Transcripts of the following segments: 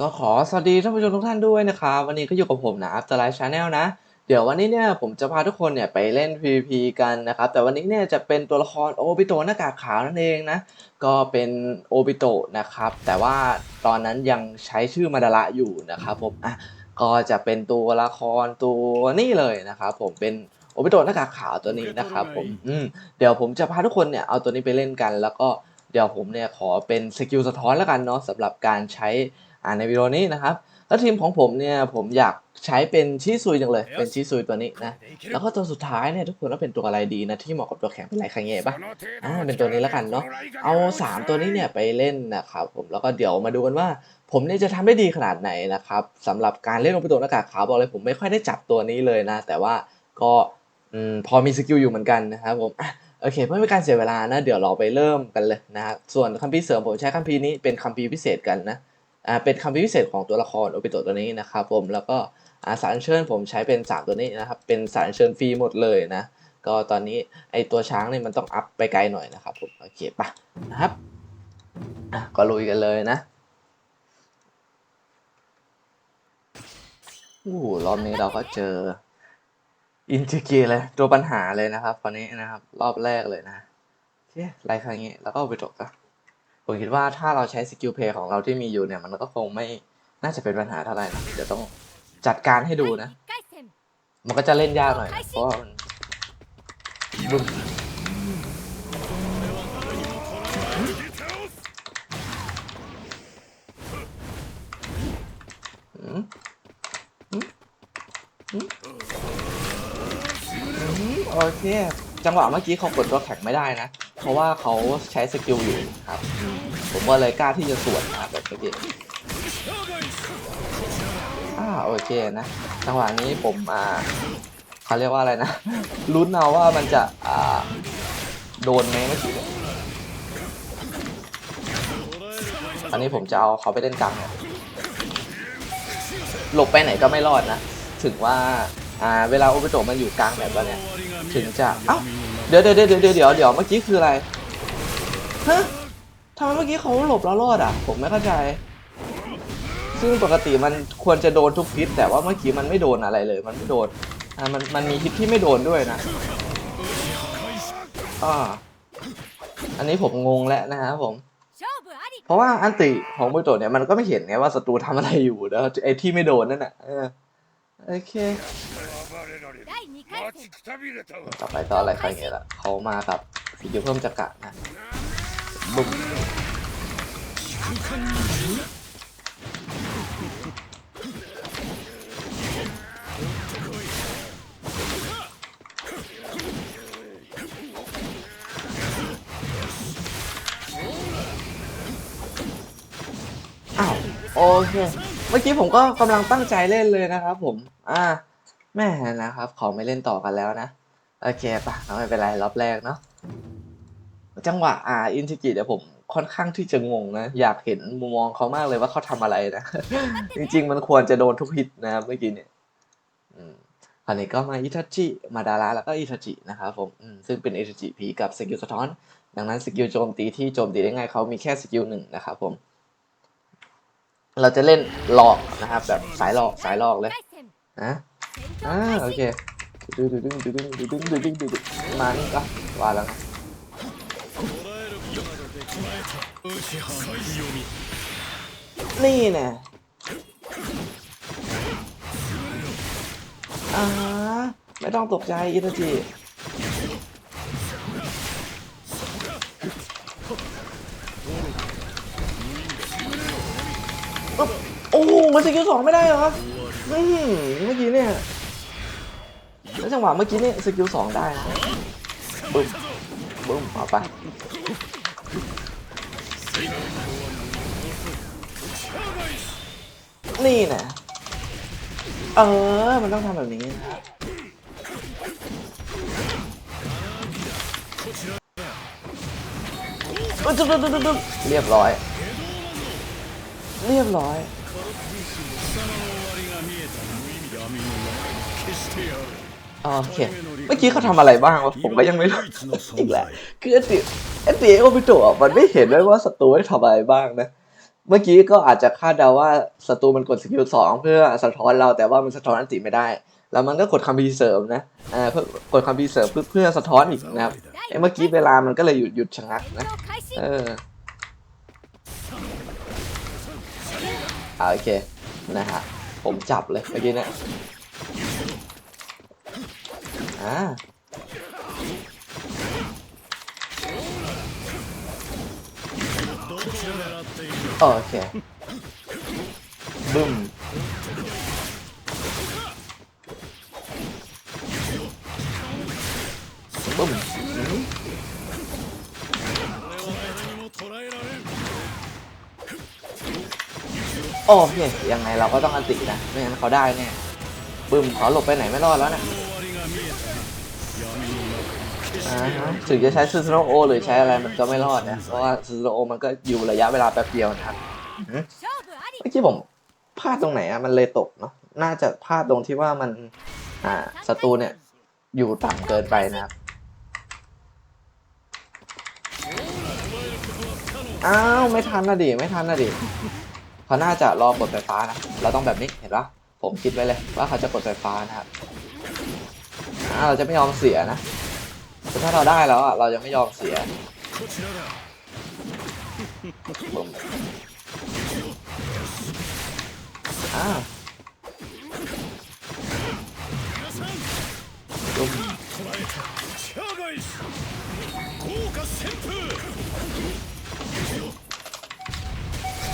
ก็ขอสวัสดีท่านผู้ชมทุกท่านด้วยนะครับ วันนี้ก็อยู่กับผมนะ Afterlife Channel นะ เดี๋ยววันนี้เนี่ยผมจะพาทุกคนเนี่ยไปเล่น PVP กันนะครับ แต่วันนี้เนี่ยจะเป็นตัวละครโอบิโตหน้ากากขาวนั่นเองนะ ก็เป็นโอบิโตนะครับ แต่ว่าตอนนั้นยังใช้ชื่อมาดาระอยู่นะครับผมอะ ก็จะเป็นตัวละครตัวนี้เลยนะครับผมเป็นโอบิโตะหน้ากากขาวตัวนี้นะครับผมอืมเดี๋ยวผมจะพาทุกคนเนี่ยเอาตัวนี้ไปเล่นกัน แล้วก็เดี๋ยวผมเนี่ยขอเป็นสกิลสะท้อนแล้วกันเนาะสำหรับการใช้อ่าในวิดีโอนี้นะครับแล้วทีมของผมเนี่ยผมอยากใช้เป็นชิซุยจังเลย เป็นชิซุยตัวนี้นะ แล้วก็ตัวสุดท้ายเนี่ยทุกคนว่าเป็นตัวอะไรดีนะที่เหมาะกับตัวแข็งเป็นไรคังเง่ปะอ่าเป็นตัวนี้แล้วกันเนาะเอา 3 ตัวนี้เนี่ยไปเล่นนะครับผมแล้วก็เดี๋ยวมาดูกันว่า ผมเนี่ยจะทำได้ดีขนาดไหนนะครับสำหรับการเล่นลงไปตัวหน้ากากขาวบอกเลยผมไม่ค่อยได้จับตัวนี้เลยนะ แต่ว่าก็อพอมีสกิลอยู่เหมือนกันนะครับผมโอเคเพื่อไม่เป็นการเสียเวลานะ เดี๋ยวเราไปเริ่มกันเลยนะครับส่วนคัมภีร์เสริมผมใช้คัมภีร์นี้เป็นคัมภีร์พิเศษกันนะอ่าเป็นคำพิเศษของตัวละครโอปิโตตัวนี้นะครับผมแล้วก็อาสารเชิญผมใช้เป็น 3 ตัวนี้นะครับเป็นสารเชิญฟรีหมดเลยนะก็ตอนนี้ไอตัวช้างเนี่ยมันต้องอัพไปไกลหน่อยนะครับผมโอเคปะนะครับก็ลุยกันเลยนะ อู้รอบนี้เราก็เจออินทิเกเลยตัวปัญหาเลยนะครับตอนนี้นะครับ รอบแรกเลยนะโอเไล่ครั้งนี้แล้วก็โอปิโตะก็ผมคิดว่าถ้าเราใช้สกิลเพย์ของเราที่มีอยู่เนี่ยมันก็คงไม่น่าจะเป็นปัญหาเท่าไหร่นะเดี๋ยวต้องจัดการให้ดูนะ มันก็จะเล่นยากหน่อยเพราะมันบึ้มอืมอืมอืม โอเค จังหวะเมื่อกี้เขากดตัวแข็งไม่ได้นะ เพราะว่าเขาใช้สกิลอยู่ครับ ผมก็เลยกล้าที่จะสวนนะแบบเมื่อกี้อ่าโอเคนะ จังหวะนี้ผมอ่าเขาเรียกว่าอะไรนะลุ้นเอาว่ามันจะอ่าโดนไหมเมื่อกี้อันนี้ผมจะเอาเขาไปเล่นกลางหลบไปไหนก็ไม่รอดนะ ถึงว่าอ่าเวลาโอเปโตะมันอยู่กลางแบบว่าเนี่ย ถึงจะเอ้าเดี๋ยวเดี๋ยวเดี๋ยวเดี๋ยวเดี๋ยวเดี๋ยวเมื่อกี้คืออะไรฮะทำไมเมื่อกี้เขาหลบแล้วรอดอะ ผมไม่เข้าใจ ซึ่งปกติมันควรจะโดนทุกทิศแต่ว่าเมื่อกี้มันไม่โดนอะไรเลย มันไม่โดนอ่ามันมันมีทิศที่ไม่โดนด้วยนะอ่อันนี้ผมงงแล้วนะครับผมเพราะว่าอันติของมือโดเนี่ยมันก็ไม่เห็นไงว่าศัตรูทำอะไรอยู่แล้วไอ้ที่ไม่โดนนั่นแหละโอเค ต่อไปต่ออะไรใครเงี้ยละเขามากับสกิลเพิ่มจักระนะบุ้มอ้าวโอเคเมื่อกี้ผมก็กำลังตั้งใจเล่นเลยนะครับผม อ่า แม่นะครับ เขาไม่เล่นต่อกันแล้วนะ โอเคปะไม่เป็นไรรอบแรกเนาะจังหวะอ่าอินทิกิเดี๋ยวผมค่อนข้างที่จะงงนะ อยากเห็นมุมมองเขามากเลยว่าเขาทำอะไรนะ จริง ๆ มันควรจะโดนทุกฮิตนะครับเมื่อกี้เนี่ยอันนี้ก็มาอิทัจิมาดาราแล้วก็อิทัจินะครับผมซึ่งเป็นอิทัจิผีกับสกิลสะท้อน ดังนั้นสกิลโจมตีที่โจมตีได้ไง่ายเขามีแค่สกิลหนึ่งนะครับผม เราจะเล่นหลอกนะครับ แบบสายหลอกสายหลอกเลยนะ อ่าโอเคดึดึงดูดูดูดูดูดูดูดูมานี่ก็ว่าแล้วนี่เนี่ยอ่าไม่ต้องตกใจอิตาจิโอ้โหมันสกิลสองไม่ได้เหรอ อืมเมื่อกี้เนี่ยแล้วจังหวะเมื่อกี้นี่สกิลสองได้นะบึ้มบึ้มเอาไปนี่นะเออ มันต้องทำแบบนี้นะครับอึ๊ดจุ๊บจุ๊บจุ๊บจุ๊บเรียบร้อย เรียบร้อย โอเค เมื่อกี้เขาทำอะไรบ้างวะผมก็ยังไม่รู้อีกแหละคือเอติเอติโอมิโตะมันไม่เห็นเลยว่าศัตรูได้ทำอะไรบ้างนะเมื่อกี้ก็อาจจะคาดเดาว่าศัตรูมันกดสกิลสองเพื่อสะท้อนเราแต่ว่ามันสะท้อนอันติไม่ได้ แล้วมันก็กดคำพีเสริมนะอ่าเพื่อกดคำพีเสริมเพื่อเพื่อสะท้อนอีกนะครับไอเมื่อกี้เวลามันก็เลยหยุดหยุดชะงักนะเออโอเคนะฮะ ผมจับเลยเมื่อกี้นะอ่โอเค บึ้มบึ้ม โอ้ยยังไงเราก็ต้องอันตินะ ไม่งั้นเขาได้แน่บึ้มขอหลบไปไหนไม่รอดแล้วนะถึงจะใช้ซูซโนโอ หรือใช้อะไรมันก็ไม่รอดนะ เพราะว่าซูซโนโอมันก็อยู่ระยะเวลาแป๊บเดียวนะครับเมื่อกี้ผมพลาดตรงไหนอะมันเลยตกเนาะ น่าจะพลาดตรงที่ว่ามัน อ่าศัตรูเนี่ย อยู่ต่ำเกินไปนะครับอ้าว ไม่ทันนะดิ ไม่ทันนะดิ เขาน่าจะรอกดไฟฟ้านะ เราต้องแบบนี้เห็นปะผมคิดไว้เลยว่าเขาจะกดไฟฟ้านะครับเราจะไม่ยอมเสียนะถ้าเราได้แล้วอะเราจะไม่ยอมเสีย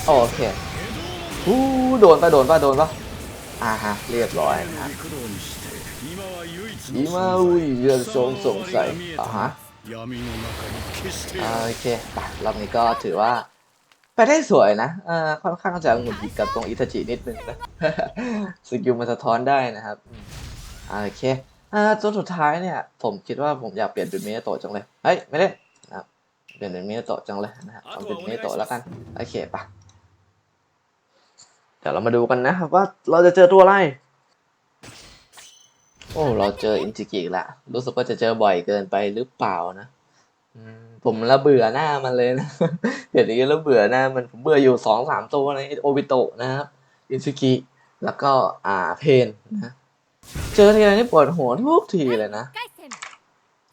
โอเค อู้โดนปะโดนปะโดนปะอ่าฮะเรียบร้อยนะอีมาอุยเรื่องสงสงสัยอ่าฮะโอเคป่ะรอบนี้ก็ถือว่า ไปได้สวยนะอ่าค่อนข้างจะหงุดหงิดกับตรงอิตาจินิดนึงนะสกิลมันสะท้อนได้นะครับโอเคอ่าจนสุดท้ายเนี่ย ผมคิดว่าผมอยากเปลี่ยนเป็นเมโตะจังเลยเฮ้ยไม่ได้นะเปลี่ยนเป็นเมโตะจังเลยนะครับเอาเป็นเมโตะแล้วกันโอเคปะ ดี๋ยวเรามาดูกันนะครับว่าเราจะเจอตัวอะไร โอ้ เราเจออินจิกิละ รู้สึกว่าจะเจอบ่อยเกินไปหรือเปล่านะผมละเบื่อหน้ามันเลยนะเดี๋ยวนี้แล้วเบื่อหน้ามันผมเบื่ออยู่สองสามตัวในโอบิโตะนะครับอินจิกิแล้วก็อ่าเพนนะเจอทีไรนี่ปวดหัวทุกทีเลยนะ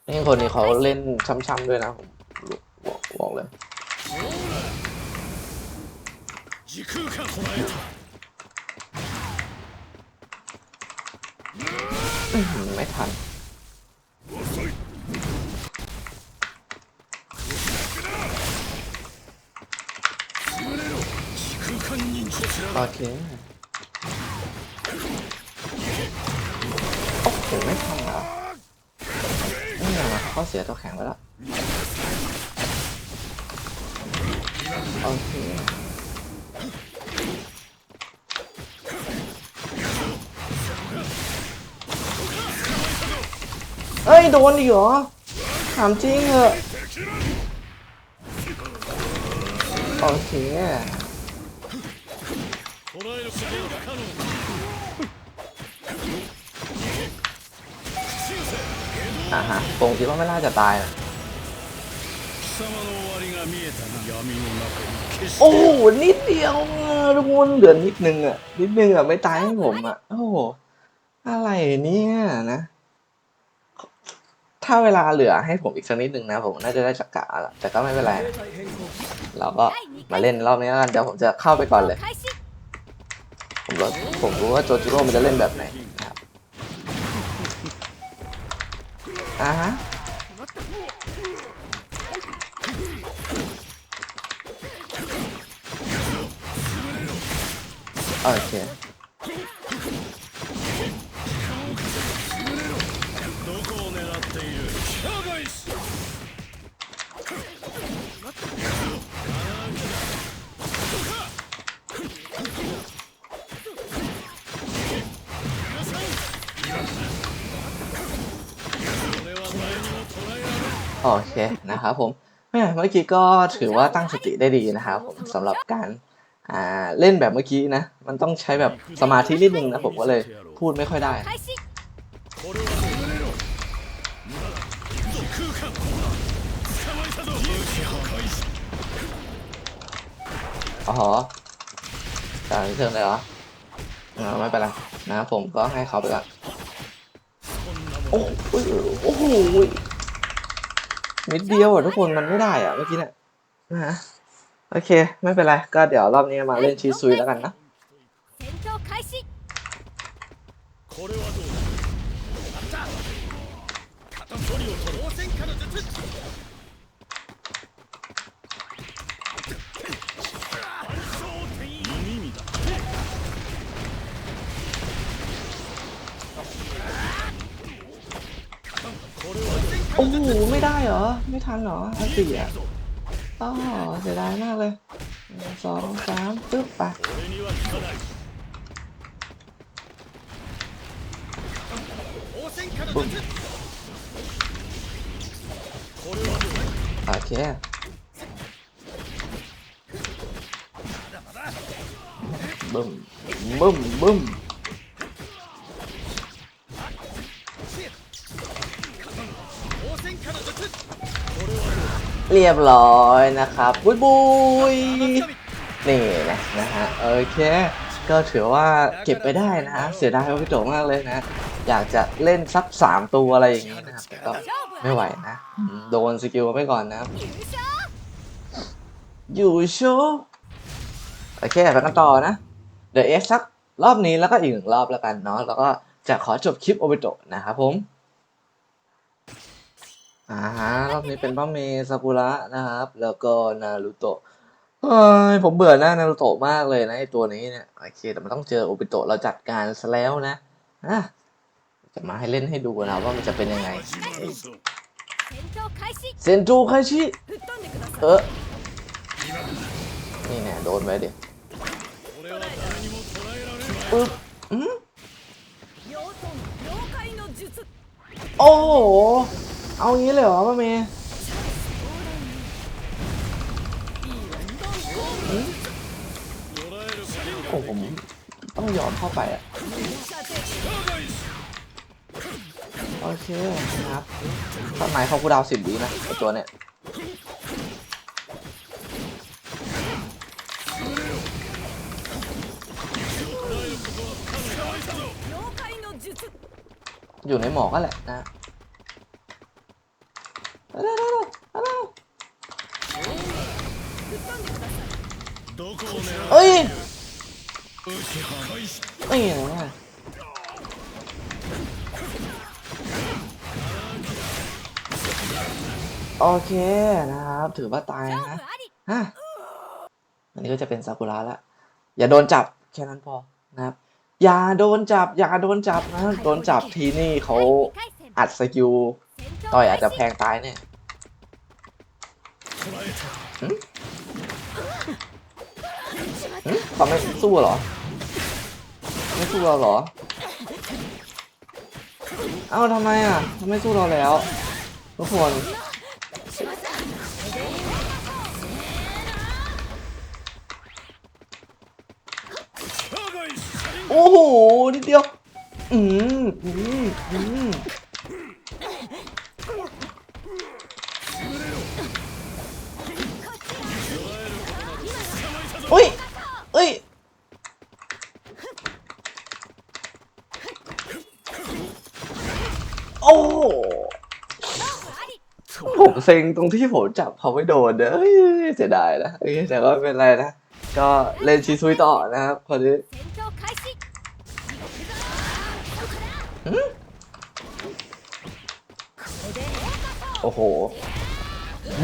นี่คนนี้เขาเล่นช้ำๆด้วยนะผมบอกบอกเลย ไม่ทัน โอเคโอ้โหไม่ทันอะนี่ไงข้อเสียตัวแข็งไปแล้ว โอเค เฮ้ย โดนอีกเหรอถามจริงเหอะโอเคอ่าฮะตรงคิดว่าไม่น่าจะตายโอ้โหนิดเดียวทุกคนเหลือนิดนึงอะนิดนึงอะไม่ตายให้ผมอะโอ้โห อะไรเนี่ยนะ ถ้าเวลาเหลือให้ผมอีกสักนิดนึงนะ ผมน่าจะได้จักกะละแต่ก็ไม่เป็นไร เราก็มาเล่นรอบนี้แล้วกันเดี๋ยวผมจะเข้าไปก่อนเลย ผมรู้ผมรู้ว่าโจจิโร่มันจะเล่นแบบไหนนะครับอ่าฮะโอเค โอเคนะครับผมแม่เมื่อกี้ก็ถือว่าตั้งสติได้ดีนะครับผมสำหรับการอ่าเล่นแบบเมื่อกี้นะ มันต้องใช้แบบสมาธินิดนึงนะผมก็เลยพูดไม่ค่อยได้อ๋อจ่ายเชิงเลยเหรอไม่เป็นไรนะผมก็ให้เขาไปก่อนโอ้โห นิดเดียวอะทุกคนมันไม่ได้อะเมื่อกี้เนี่ยนะฮะโอเค ไม่เป็นไร ก็เดี๋ยวรอบนี้มาเล่นชีซุยแล้วกันนะ ได้เหรอ ไม่ทันเหรออันสี่อะอ๋อเสียดายมากเลยสองสามปึ๊บไปบุ้มโอเคบึ้มบึ้มบึ้ม เรียบร้อยนะครับบุยบุยนี่นะนะฮะโอเค ก็ถือว่าเก็บไปได้นะเสียดายพี่โตมากเลยนะ อยากจะเล่นซับสามตัวอะไรอย่างงี้นะครับก็ไม่ไหวนะ โดนสกิลไปก่อนนะอยู่ชูโอเคไปกันต่อนะเดี๋ยวเอ็ซ์สักรอบนี้แล้วก็อีกหนึ่งรอบแล้วกันเนาะแล้วก็จะขอจบคลิปโอเบโตนะครับผม่าฮะรอบนี้เป็นพ่อเมย์ซากุระนะครับ แล้วก็นารุโตะเฮ้ยผมเบื่อหน้านารุโตะมากเลยนะไอตัวนี้เนี่ยโอเคแต่มันต้องเจอโอปิโตะเราจัดการซะแล้วนะอะจะมาให้เล่นให้ดูนะว่ามันจะเป็นยังไงเซนจูไคชิเออนี่แน่โดนไปดิปึ๊บอืมโอ้ เอางี้เลยเหรอป้าเมย์ผมต้องยอมเข้าไปอะโอเคครับตอนไหนเขากูดาวสิบวินะไอตัวเนี้ยอยู่ในหมอกก็แหละนะ นี่นโอเคนะครับ ถือว่าตายนะฮะอันนี้ก็จะเป็นซากุระละอย่าโดนจับแค่นั้นพอนะครับ อย่าโดนจับ อย่าโดนจับนะโดนจับทีนี่เขาอัดสกิลต่อยอาจจะแพงตายเนี่ยเขาไม่สู้เหรอ ไม่สู้เราเหรอ เอ้าทำไมอะทำไมสู้เราแล้วทุกคนโอ้โหนิดเดียว อืมอืมอืม เซ็งตรงที่ผมจับเขาไม่โดนเนอะเสียดายนะแต่ก็เป็นไรนะ ก็เล่นชีซุยต่อนะครับพอดีโอ้โห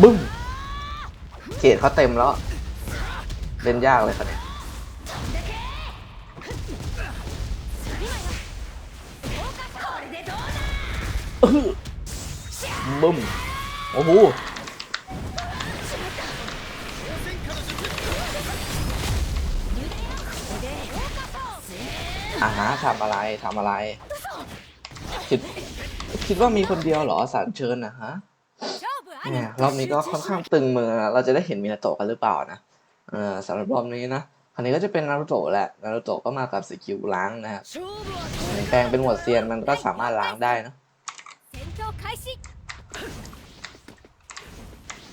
บึ้มเกตเขาเต็มแล้ว เล่นยากเลยครับบึ้ม โอ้โหอาหาทำอะไรทำอะไร คิดคิดว่ามีคนเดียวเหรอสารเชิญนะฮะเนี่ยรอบนี้ก็ค่อนข้างตึงมือเราจะได้เห็นมินาโตะกันหรือเปล่านะเออสำหรับรอบนี้นะคันนี้ก็จะเป็นนารูโตะแหละนารูโตะก็มากับสกิลล้างนะครับแปลงเป็นหมวดเซียนมันก็สามารถล้างได้นะ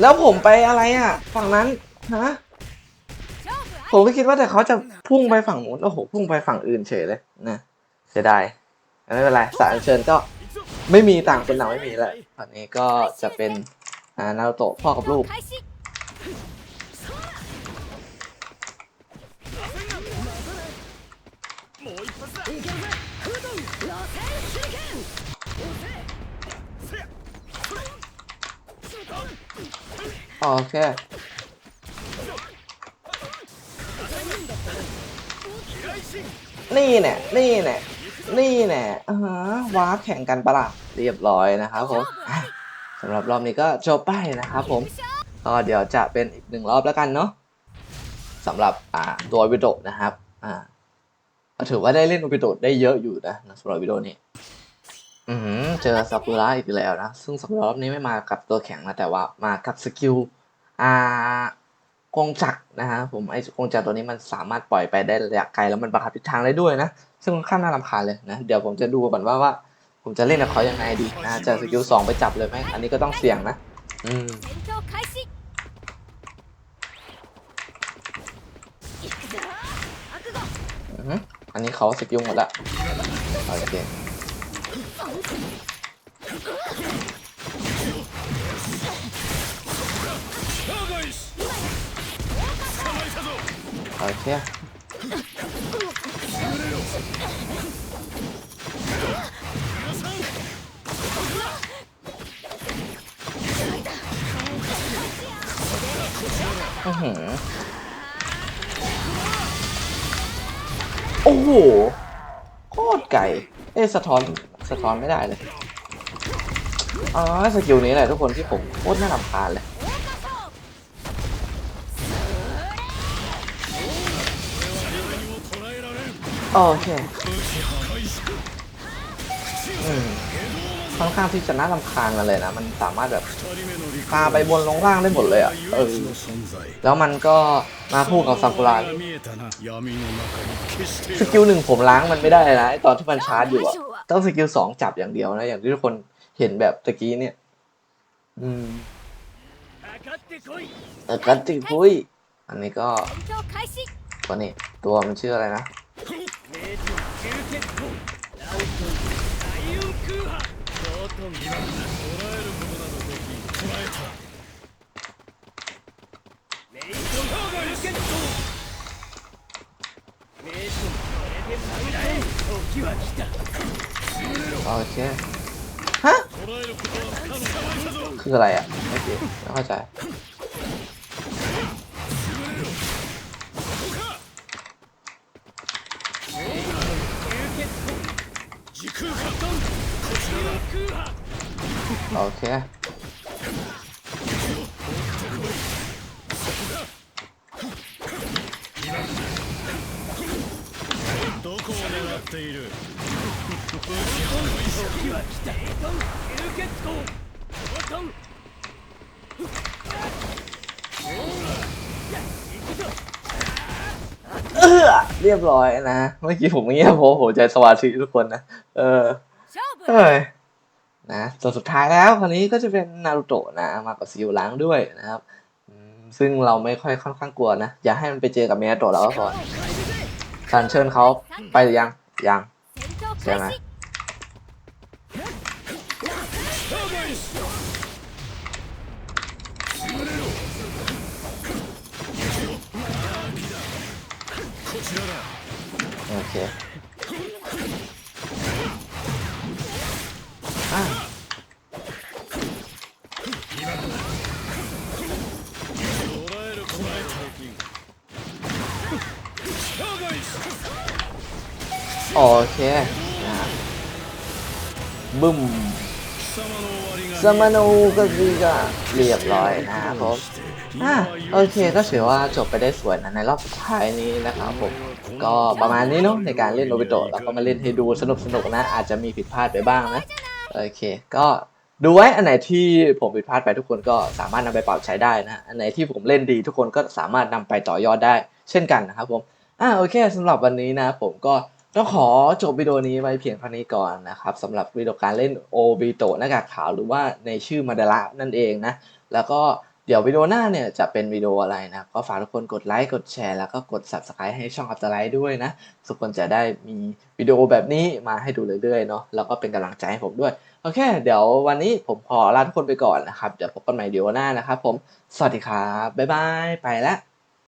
แล้วผมไปอะไรอะ ฝั่งนั้นฮะผมก็คิดว่าแต่เขาจะพุ่งไปฝั่งนู้นโอ้โหพุ่งไปฝั่งอื่นเฉยเลยนะเสียดายไม่เป็นไรสารเชิญก็ไม่มีต่างเป็นหนาไม่มีแล้วตอนนี้ก็จะเป็นนาโตะพ่อกับลูก โอเคนี่แน่นี่แน่นี่แน่อ่าว้าแข่งกันปะหล่ะเรียบร้อยนะครับผมสำหรับรอบนี้ก็จบไปนะครับผมก็เดี๋ยวจะเป็นอีกหนึ่งรอบแล้วกันเนาะสำหรับอ่าตัววิดโดนะครับอ่าถือว่าได้เล่นวิดโดได้เยอะอยู่นะสำหรับวิดโดนี้อืมเจอซากุระอีกแล้วนะ ซึ่งสากุระรอบนี้ไม่มากับตัวแข็งนะแต่ว่ามากับสกิล อากงจักรนะฮะผมไอ้กงจักรตัวนี้มันสามารถปล่อยไปได้ระยะไกลแล้วมันบังคับทิศทางได้ด้วยนะ ซึ่งค่อนข้างน่ารำคาญเลยนะเดี๋ยวผมจะดูก่อนว่าว่า ผมจะเล่นกับเขายังไงดีนะจะสกิลสองไปจับเลยไหมอันนี้ก็ต้องเสี่ยงนะ อืมอันนี้เขาสกิลหมดละโอเค อเคอื้อหือโอ้โหโคตรไก่ เอ้สะท้อน สะท้อนไม่ได้เลยอ๋อสกิลนี้แหละทุกคนที่ผมโคตรน่ารำคาญเลย โอเคค่อนข้างที่จะน่ารำคาญกันเลยนะ มันสามารถแบบพาไปบนลงล่างได้หมดเลยอะเออแล้วมันก็มาคู่กับซากุระสกิลหนึ่งผมล้างมันไม่ได้นะตอนที่มันชาร์จอยู่ต้องสกิลสองจับอย่างเดียวนะ อย่างที่ทุกคนเห็นแบบตะกี้เนี่ย อืมออกัติคุยอันนี้ก็ตัวนี้ตัวมันชื่ออะไรนะ youknow 个来好的谢谢哥哥来呀快点 どこを狙っている時は来たエトン吸血鬼ボトン เออเรียบร้อยนะ เมื่อกี้ผมเงียบเพราะผมใจสมาธิทุกคนนะ เออ 勝負 เฮ้ยนะส่วนสุดท้ายแล้วคนนี้ก็จะเป็นนารูโตะนะ มากับซิลล้างด้วยนะครับอืมซึ่งเราไม่ค่อยค่อนข้างกลัวนะ อย่าให้มันไปเจอกับเมียโตะแล้วก็พอ สันเชิญเขาไปหรือยังยังใช่ไหม เคนคบึ้มสมานูก็คือก็เรียบร้อยนะครับผมอะโอเคก็ถือว่าจบไปได้สวยนะในรอบสุดท้ายนี้นะครับผมก็ประมาณนี้เนาะในการเล่นโนบิโตะแล้วก็มาเล่นให้ดูสนุกสนุกนะ อาจจะมีผิดพลาดไปบ้างนะโอเค ก็ดูไว้อันไหนที่ผมผิดพลาดไปทุกคนก็สามารถนำไปปรับใช้ได้นะอันไหนที่ผมเล่นดีทุกคนก็สามารถนำไปต่อยอดได้ เช่นกันนะครับผมอ่าโอเค สำหรับวันนี้นะผมก็ ต้องขอจบวิดีโอนี้ไว้เพียงเท่านี้ก่อนนะครับสำหรับวิดีโอการเล่นโอบิโตะหน้ากากขาวหรือว่าในชื่อมาดาระนั่นเองนะ แล้วก็เดี๋ยววิดีโอหน้าเนี่ยจะเป็นวิดีโออะไรนะก็ฝากทุกคนกดไลค์กดแชร์แล้วก็กด subscribe ให้ช่องอัพ e r ไลท์ด้วยนะ ทุกคนจะได้มีวิดีโอแบบนี้มาให้ดูเรื่อยๆเนาะแล้วก็เป็นกำลังใจให้ผมด้วย โอเค เดี๋ยววันนี้ผมขอลาทุกคนไปก่อนนะครับ เดี๋ยวพบกันใหม่วิดีโอหน้านะครับผม สวัสดีครับ บ๊ายบาย ไปแล้ว